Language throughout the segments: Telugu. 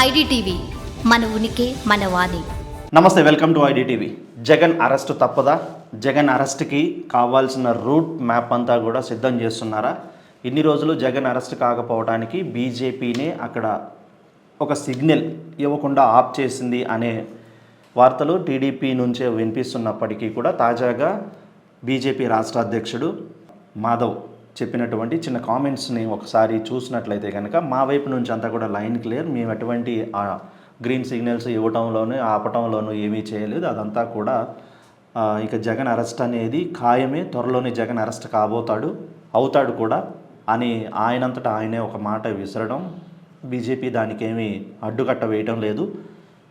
ఐడిటీవీ మన ఉనికి మన వాణి. నమస్తే welcome to IDTV. Jagan arrest తప్పదా? జగన్ అరెస్ట్కి కావాల్సిన రూట్ మ్యాప్ అంతా కూడా సిద్ధం చేస్తున్నారా? ఇన్ని రోజులు జగన్ అరెస్ట్ కాకపోవడానికి బీజేపీనే అక్కడ ఒక సిగ్నల్ ఇవ్వకుండా ఆప్ చేసింది అనే వార్తలు టీడీపీ నుంచే వినిపిస్తున్నప్పటికీ కూడా తాజాగా బీజేపీ రాష్ట్ర అధ్యక్షుడు మాధవ్ చెప్పినటువంటి చిన్న కామెంట్స్ని ఒకసారి చూసినట్లయితే కనుక మా వైపు నుంచి అంతా కూడా లైన్ క్లియర్. మేము ఎటువంటి గ్రీన్ సిగ్నల్స్ ఇవ్వటంలోనూ ఆపటంలోనూ ఏమీ చేయలేదు. అదంతా కూడా ఇక జగన్ అరెస్ట్ అనేది ఖాయమే. త్వరలోనే జగన్ అరెస్ట్ కాబోతాడు అవుతాడు కూడా అని ఆయనంతటా ఆయనే ఒక మాట విసరడం బీజేపీ దానికేమీ అడ్డుకట్ట వేయటం లేదు.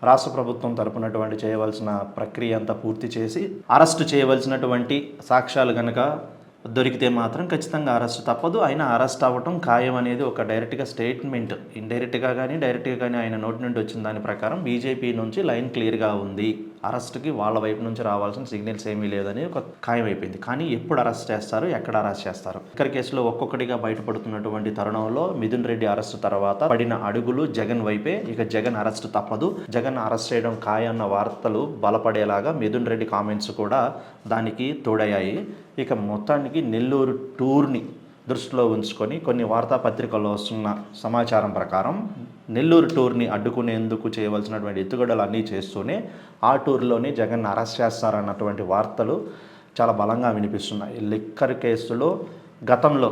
రాష్ట్ర ప్రభుత్వం తరపునటువంటి చేయవలసిన ప్రక్రియ అంతా పూర్తి చేసి అరెస్ట్ చేయవలసినటువంటి సాక్ష్యాలు కనుక దొరికితే మాత్రం ఖచ్చితంగా అరెస్ట్. తప్పదు ఆయన అరెస్ట్ అవ్వటం ఖాయం అనేది ఒక డైరెక్ట్గా స్టేట్మెంట్ ఇండైరెక్ట్గా కానీ డైరెక్ట్గా కానీ ఆయన నోటి నుండి వచ్చిన దాని ప్రకారం బీజేపీ నుంచి లైన్ క్లియర్గా ఉంది. అరెస్ట్కి వాళ్ళ వైపు నుంచి రావాల్సిన సిగ్నల్స్ ఏమీ లేదని ఒక ఖాయం అయిపోయింది కానీ ఎప్పుడు అరెస్ట్ చేస్తారు? ఎక్కడ అరెస్ట్ చేస్తారు? ఇక్కడ కేసులో ఒక్కొక్కటిగా బయటపడుతున్నటువంటి తరుణంలో మిథున్ రెడ్డి అరెస్ట్ తర్వాత పడిన అడుగులు జగన్ వైపే. ఇక జగన్ అరెస్ట్ తప్పదు. జగన్ అరెస్ట్ చేయడం ఖాయన్న వార్తలు బలపడేలాగా మిథున్ రెడ్డి కామెంట్స్ కూడా దానికి తోడయ్యాయి. ఇక మొత్తానికి నెల్లూరు టూర్ని దృష్టిలో ఉంచుకొని కొన్ని వార్తాపత్రికల్లో వస్తున్న సమాచారం ప్రకారం నెల్లూరు టూర్ని అడ్డుకునేందుకు చేయవలసినటువంటి ఎత్తుగడలు అన్నీ చేస్తూనే ఆ టూర్లోనే జగన్ అరెస్ట్ చేస్తారన్నటువంటి వార్తలు చాలా బలంగా వినిపిస్తున్నాయి. లిక్కర్ కేసులో గతంలో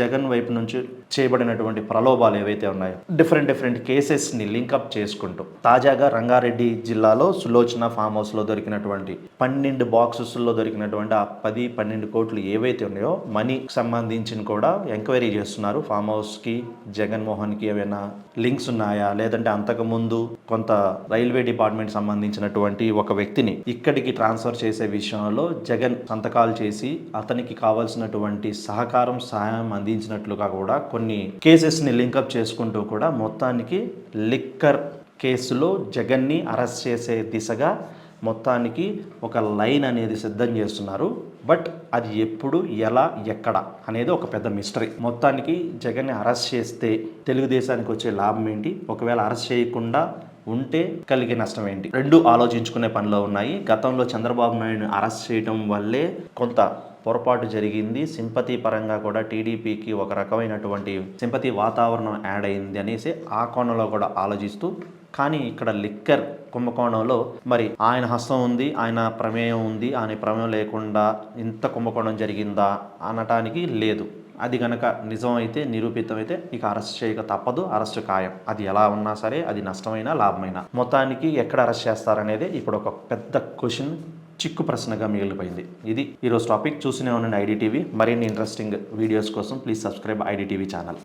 జగన్ వైపు నుంచి చేయబడినటువంటి ప్రలోభాలు ఏవైతే ఉన్నాయో డిఫరెంట్ డిఫరెంట్ కేసెస్ని లింకప్ చేసుకుంటూ తాజాగా రంగారెడ్డి జిల్లాలో సులోచన ఫామ్ హౌస్లో దొరికినటువంటి పన్నెండు బాక్సెస్లో దొరికినటువంటి ఆ పది పన్నెండు కోట్లు ఏవైతే ఉన్నాయో మనీకి సంబంధించిన కూడా ఎంక్వైరీ చేస్తున్నారు. ఫామ్ హౌస్కి జగన్మోహన్కి ఏమైనా లింక్స్ ఉన్నాయా? లేదంటే అంతకుముందు కొంత రైల్వే డిపార్ట్మెంట్ సంబంధించినటువంటి ఒక వ్యక్తిని ఇక్కడికి ట్రాన్స్ఫర్ చేసే విషయంలో జగన్ సంతకాలు చేసి అతనికి కావాల్సినటువంటి సహకారం సహాయం అందించినట్లుగా కూడా కొన్ని కేసెస్ని లింకప్ చేసుకుంటూ కూడా మొత్తానికి లిక్కర్ కేసులో జగన్ని అరెస్ట్ చేసే దిశగా మొత్తానికి ఒక లైన్ అనేది సిద్ధం చేస్తున్నారు. బట్ అది ఎప్పుడు ఎలా ఎక్కడ అనేది ఒక పెద్ద మిస్టరీ. మొత్తానికి జగన్ని అరెస్ట్ చేస్తే తెలుగుదేశానికి వచ్చే లాభం ఏంటి? ఒకవేళ అరెస్ట్ చేయకుండా ఉంటే కలిగే నష్టం ఏంటి? రెండు ఆలోచించుకునే పనిలో ఉన్నాయి. గతంలో చంద్రబాబు నాయుడుని అరెస్ట్ చేయడం వల్లే కొంత పొరపాటు జరిగింది. సింపతి పరంగా కూడా టీడీపీకి ఒక రకమైనటువంటి సింపతి వాతావరణం యాడ్ అయింది అనేసి ఆ కోణంలో కూడా ఆలోచిస్తూ కానీ ఇక్కడ లిక్కర్ కుంభకోణంలో మరి ఆయన హస్తం ఉంది ఆయన ప్రమేయం ఉంది ఆయన ప్రమేయం లేకుండా ఇంత కుంభకోణం జరిగిందా అనటానికి లేదు. అది గనక నిజం అయితే నిరూపితమైతే ఇక అరెస్ట్ చేయక తప్పదు అరెస్ట్ ఖాయం. అది ఎలా ఉన్నా సరే అది నష్టమైనా లాభమైనా. మొత్తానికి ఎక్కడ అరెస్ట్ చేస్తారనేది ఇప్పుడు ఒక పెద్ద క్వశ్చన్. చిక్కు ప్రశ్నగా మిగిలిపోయింది. ఇది ఈరోజు టాపిక్. చూసినే ఉండండి ఐడిటీవీ. మరిన్ని ఇంట్రెస్టింగ్ వీడియోస్ కోసం ప్లీజ్ సబ్స్క్రైబ్ ఐడిటీవీ ఛానల్.